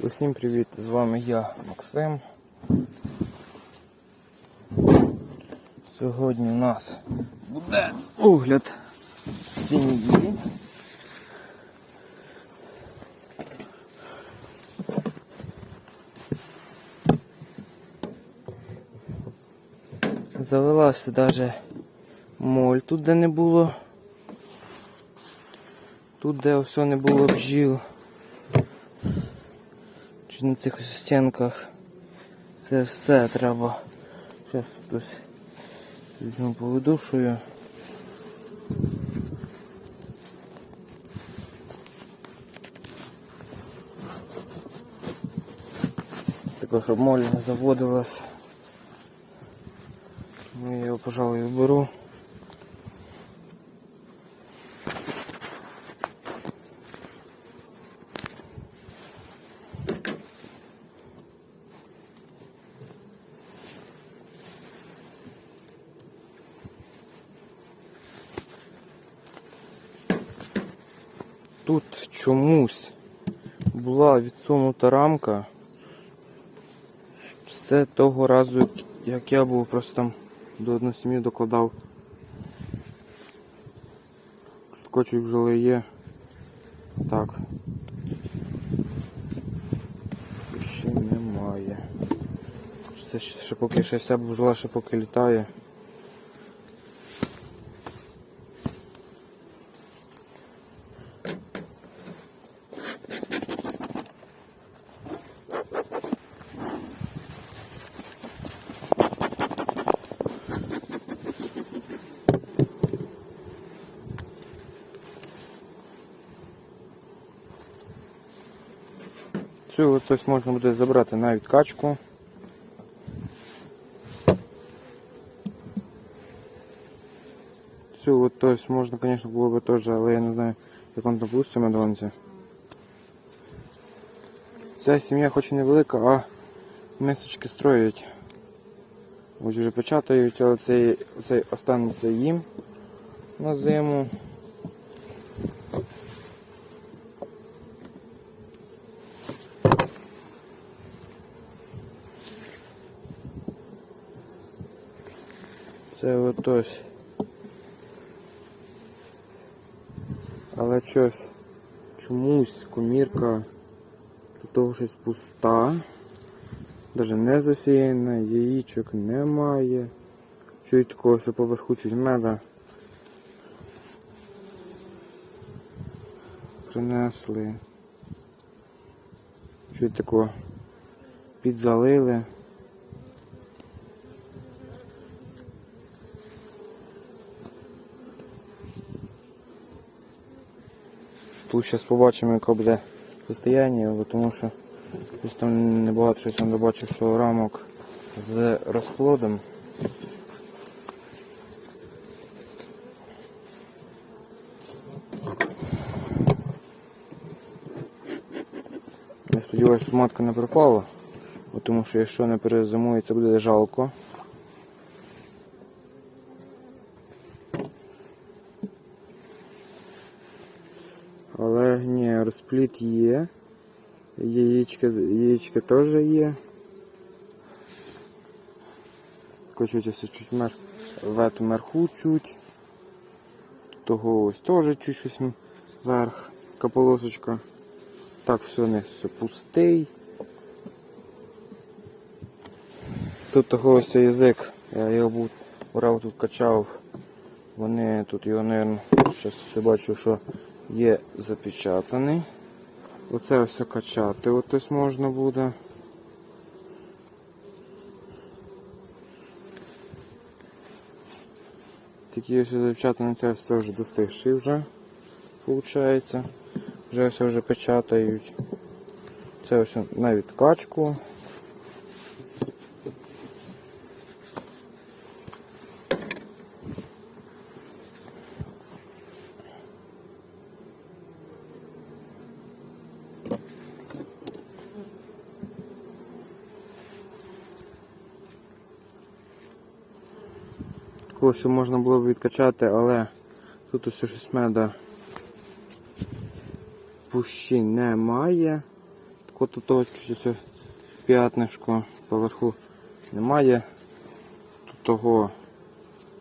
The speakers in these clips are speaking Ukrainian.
Усім привіт! З вами я, Максим. Сьогодні у нас буде огляд сім'ї. Завелася даже моль тут, де не було. Тут, де все не було бджіл. Чи на цих стінках. Це все треба. Зараз хтось візьму повидушую. Також щоб моль не заводилась. Я його, пожалуй, вберу. Тут чомусь була відсунута рамка. Це того разу, як я був просто там до одної сім'ї докладав. Шуткочок вже є. Так. Ще немає. Це ще поки ще вся бужла, ще поки літає. Цю ось можна буде забрати навіть качку. Цю от ось можна, звісно, було б теж, але я не знаю, як він там пустить медонці. Ця сім'я хоч і невелика, а мисочки строять. Ось вже печатають, але цей, цей останеться їм на зиму. Це от ось. Але щось чомусь комірка до того щось пуста. Даже не засіяна, яєчок немає. Чуть такого все поверху чуть меда. Принесли. Чуть такого підзалили. Тут зараз побачимо, яке буде состояние, бо тому що щось там небагато щось я бачив, що рамок з розплодом. Я сподіваюся, що матка не пропала, тому що якщо не перезимує, це буде жалко. Але ні, розпліт є. Яєчка, яєчка теж є. Кочується чуть мер, в эту мерху чуть. Того ось теж чуть щось вверх, каполосочка. Так, все не все пустий. Тут того ось язик, я його був брав тут качав. Вони тут його, мабуть, зараз бачу, що є запечатаний. Оце ось качати ось можна буде. Такі ось запечатаний, це все вже достигший вже, виходить. Вже все вже печатають. Це ось навіть качку. Ось можна було б відкачати, але тут ось щось меда пущі немає. Отако тут того чуть ось п'ятнишко поверху немає. Тут того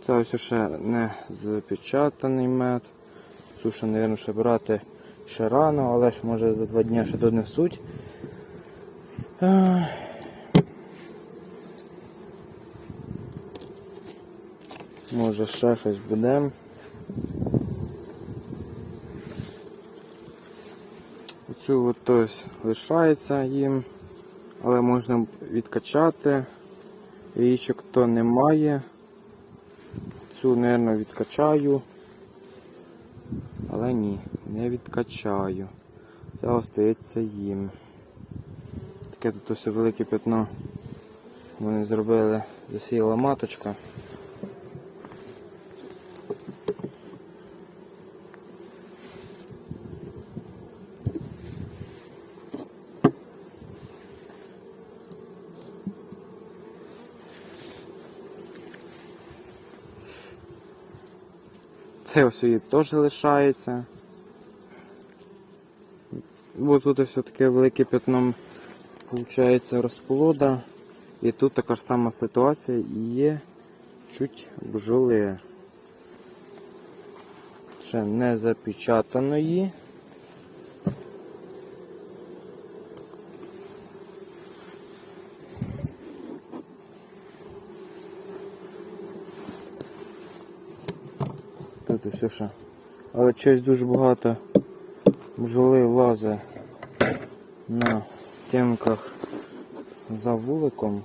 це ось ще не запечатаний мед. Ще, мабуть, ще брати ще рано, але ж може за два дні ще донесуть. Може ще щось буде. Оцю от ось лишається їм, але можна відкачати. Яєчок то немає. Цю, мабуть, відкачаю. Але ні, не відкачаю. Це остається їм. Таке тут ось велике пятно. Вони зробили, засіяла маточка. Це ось її теж лишається. Бо тут ось таке велике пятно виходить розплода. І тут така ж сама ситуація і є чуть бджоли. Ще не запечатаної. Все ще. Але щось дуже багато бджоли лазить на стінках за вуликом.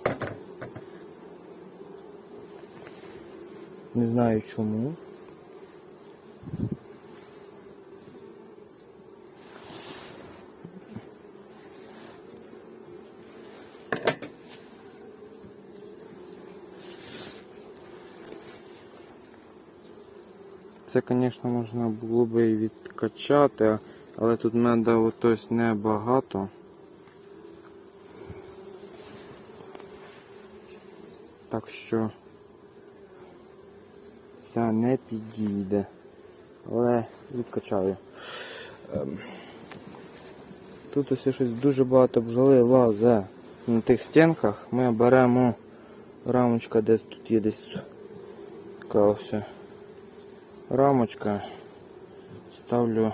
Не знаю чому. Це, звісно, можна було би і відкачати, але тут меда ось небагато. Так що ця не підійде. Але відкачаю. Ем. Тут ось щось дуже багато бджоли лазе на тих стінках. Ми беремо рамочка, десь тут є десь така ось рамочка. Ставлю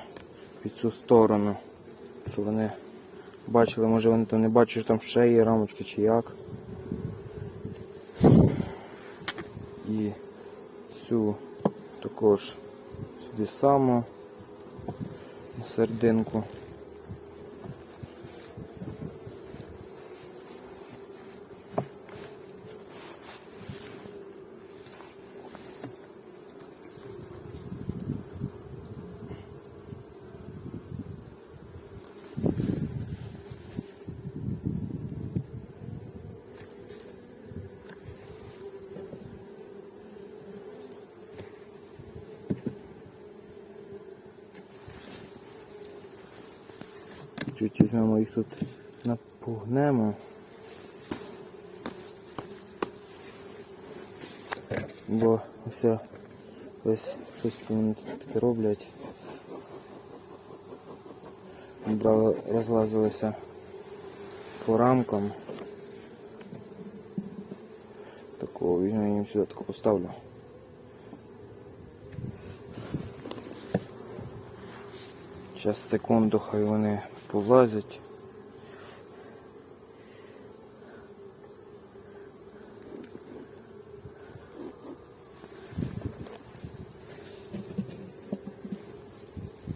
під цю сторону, щоб вони бачили, може вони там не бачать, що там ще є рамочки чи як. І цю також сюди само на серединку. Чуть візьмемо їх тут напугнемо. Бо ось ось щось вони таке роблять. Брали, розлазилися по рамкам. Такого я їм сюди таку поставлю. Зараз секунду хай вони полазять.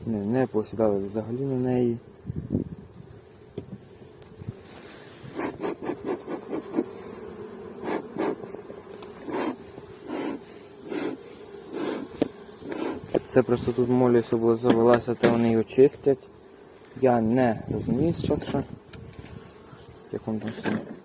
Не, не посідали взагалі на неї. Це просто тут молі собою завелася, та вони його чистять. Я не розумію що це. Як він там все.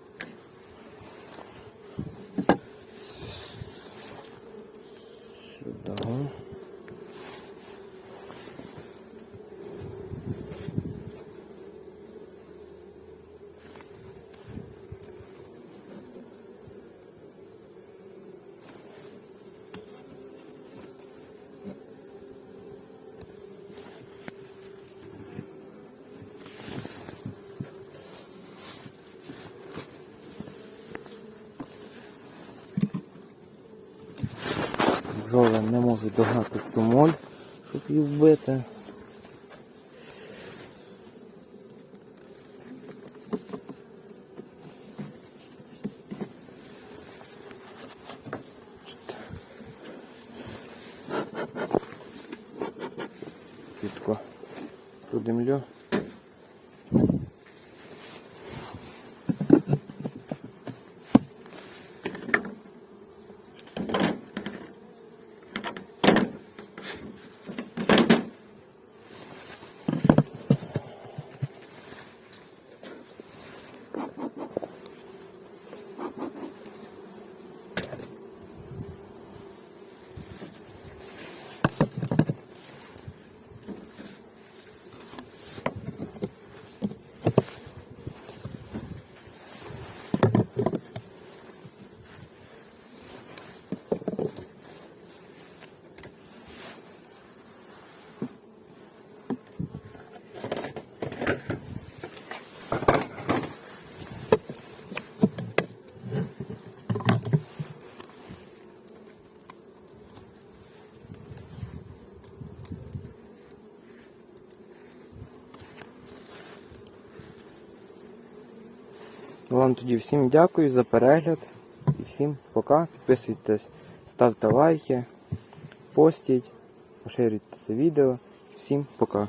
Не можуть догнати цю моль, щоб її вбити. Чітко продимлю. Вам тоді всім дякую за перегляд. І всім пока. Підписуйтесь, ставте лайки, постіть, поширюйте це відео. Всім пока.